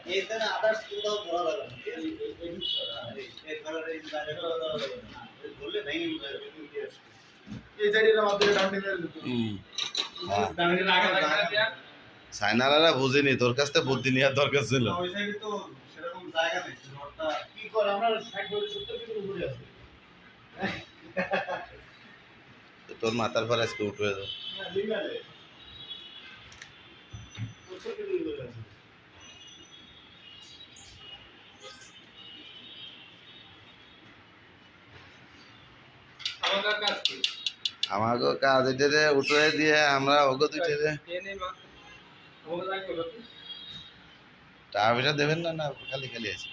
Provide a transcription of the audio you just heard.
কোথাও ধরা যাবে না, এই- হ্যাঁ, ধরার এই ধরা যাবে না। ভেঙে যাবে। এই হ্যাঁ। লাগা সাইনালারা বুঝিনি তোর কাছ থেকে বুদ্ধি নেওয়ার দরকার ছিল। ওই সাইডে তো সেরকম জায়গা নেই রোডটা কি করে আমরা সাইড করে সত্তর ফিটের উপরে আছে। তোর মাথার পর আজকে উঠে সত্তর উপরে আছে আমাদের কাজ কি আমাকে কাজ এটা উঠে দিয়ে আমরা ওকে দুইটা রে এনে মা আমাদের কাজ করতে টাকা পয়সা দেবেন না না খালি খালি আছে।